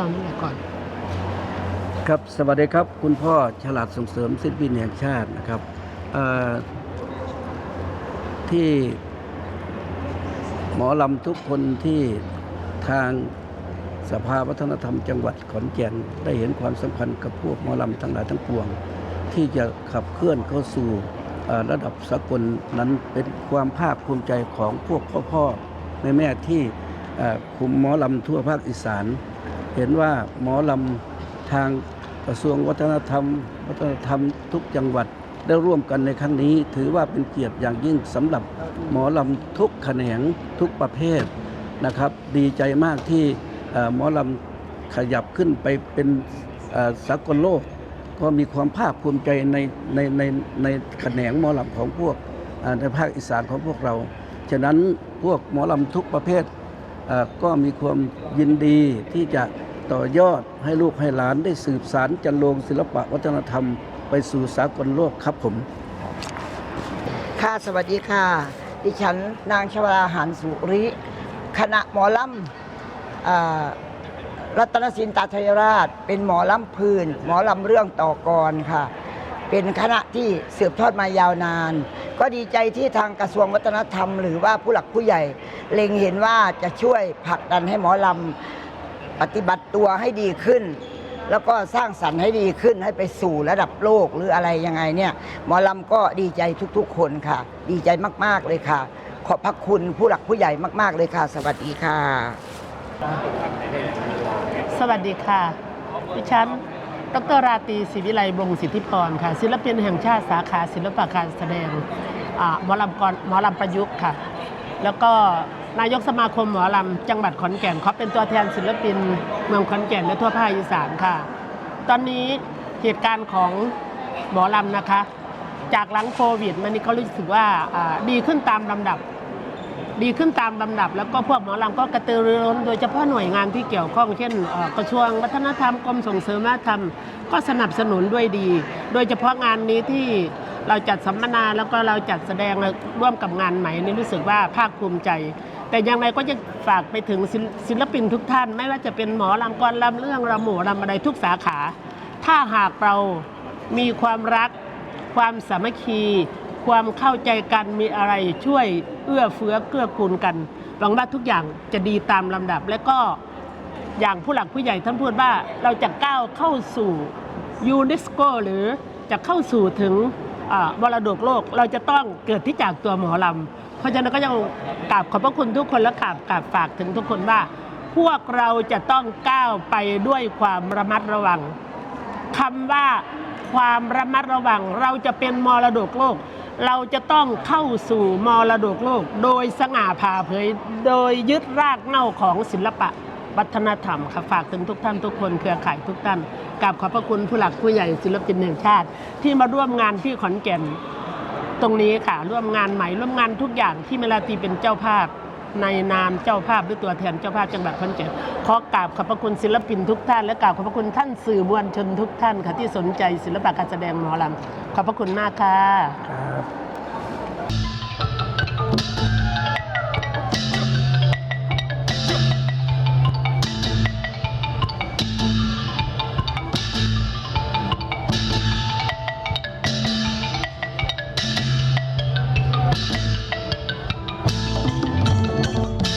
จ้านั่แหละก่อน ครับสวัสดีครับ คุณพ่อฉลาดส่งเสริมศิลปินแห่งชาตินะครับที่หมอลำทุกคนที่ทางสภาวัฒนธรรมจังหวัดขอนแก่นได้เห็นความสำคัญกับพวกหมอลำทั้งหลายทั้งปวง ที่จะขับเคลื่อนเข้าสู่ระดับสากลนั้นเป็นความภาคภูมิใจของพวกพ่อพ่อแม่แม่ที่คุมหมอลำทั่วภาคอีสาน เห็นว่าหมอลำทางกระทรวงวัฒนธรรม วัฒนธรรมทุกจังหวัดได้ร่วมกันในครั้งนี้ ถือว่าเป็นเกียรติอย่างยิ่งสำหรับหมอลำทุกแขนงทุกประเภทนะครับ ดีใจมากที่หมอลำขยับขึ้นไปเป็นสากลโลก ก็มีความภาคภูมิใจในในในในแขนงหมอลำของพวกในภาคอีสานของพวกเรา ฉะนั้นพวกหมอลำทุกประเภท ก็มีความยินดีที่จะต่อยอดให้ลูกให้หลานได้สืบสารจันโลงศิลปะวัฒนธรรม ไปสู่สากลโลกครับผม ค่ะสวัสดีค่ะ ดิฉันนางชวราหานสุริ คณะหมอลำอรัตนศิลป์ตาทยราช เป็นหมอลำพื้น หมอลำเรื่องต่อกรค่ะ เป็นคณะที่สืบทอดมายาวนาน ก็ดีใจที่ทางกระทรวงวัฒนธรรม หรือว่าผู้หลักผู้ใหญ่ เล็งเห็นว่าจะช่วยผลักดันให้หมอลำปฏิบัติตัวให้ดีขึ้น แล้วก็สร้างสรรค์ให้ดีขึ้นให้ไปสู่ระดับโลกหรืออะไรยังไงเนี่ยหมอลำก็ดีใจทุกๆ คนค่ะ ดีใจมากๆเลยค่ะ ขอบพระคุณผู้หลักผู้ใหญ่มาก ๆเลยค่ะ สวัสดีค่ะ สวัสดีค่ะดิฉัน ดรราตรีศิวิไลบงสิทธิพรค่ะ ศิลปินแห่งชาติสาขาศิลปะการแสดงหมอลำกรหมอลำประยุกต์ค่ะ แล้วก็นายกสมาคมหมอลำจังหวัดขอนแก่นเขาเป็นตัวแทนศิลปินเมืองขอนแก่นและทั่วภาคอีสานค่ะ ตอนนี้เหตุการณ์ของหมอลำนะคะ จากหลังโควิด มันนี่เขารู้สึกว่าอ่าดีขึ้นตามลำดับ ดีขึ้นตามลำดับ แล้วก็พวกหมอลำก็กระตือรือร้น โดยเฉพาะหน่วยงานที่เกี่ยวข้องเช่นเอ่อกระทรวงวัฒนธรรมกรมส่งเสริมวัฒนธรรม ก็สนับสนุนด้วยดี โดยเฉพาะงานนี้ที่เราจัดสัมมนาแล้วก็เราจัดแสดงร่วมกับงานใหม่นี่รู้สึกว่าภาคภูมิใจ แต่อย่างไรก็จะฝากไปถึงศิลศิลปินทุกท่าน ไม่ว่าจะเป็นหมอลำกรลำเรื่องรำหมู่รำอะไรทุกสาขา ถ้าหากเรามีความรัก ความสามัคคี ความเข้าใจกันมีอะไรช่วยเอื้อเฟื้อเกื้อกูลกันหวังว่าทุกอย่างจะดีตามลำดับ และก็อย่างผู้หลักผู้ใหญ่ท่านพูดว่าเราจะก้าวเข้าสู่ยูเนสโกหรือจะเข้าสู่ถึงอ่ามรดกโลกเราจะต้องเกิดที่จากตัวหมอลำ เพราะฉะนั้นก็ยังกราบขอบพระคุณทุกคนและกราบกราบฝากถึงทุกคนว่า พวกเราจะต้องก้าวไปด้วยความระมัดระวังคำว่าความระมัดระวังเราจะเป็นมรดกโลก เราจะต้องเข้าสู่มรดกโลก โดยสง่าผ่าเผย โดยยึดรากเหง้าของศิลปะวัฒนธรรมค่ะฝากถึงทุกท่านทุกคนเครือข่ายทุกท่านกราบขอบพระคุณผู้หลักผู้ใหญ่ศิลปินแห่งชาติ ที่มาร่วมงานที่ขอนแก่นตรงนี้ค่ะ ร่วมงานใหม่ร่วมงานทุกอย่างที่เมลาตีเป็นเจ้าภาพ ในนามเจ้าภาพหรือตัวแทนเจ้าภาพจังหวัดขอนแก่นขอกราบขอบพระคุณศิลปินทุกท่านและกราบขอบพระคุณท่านสื่อมวลชนทุกท่านค่ะที่สนใจศิลปะการแสดงหมอลำขอบพระคุณมากค่ะ ครับ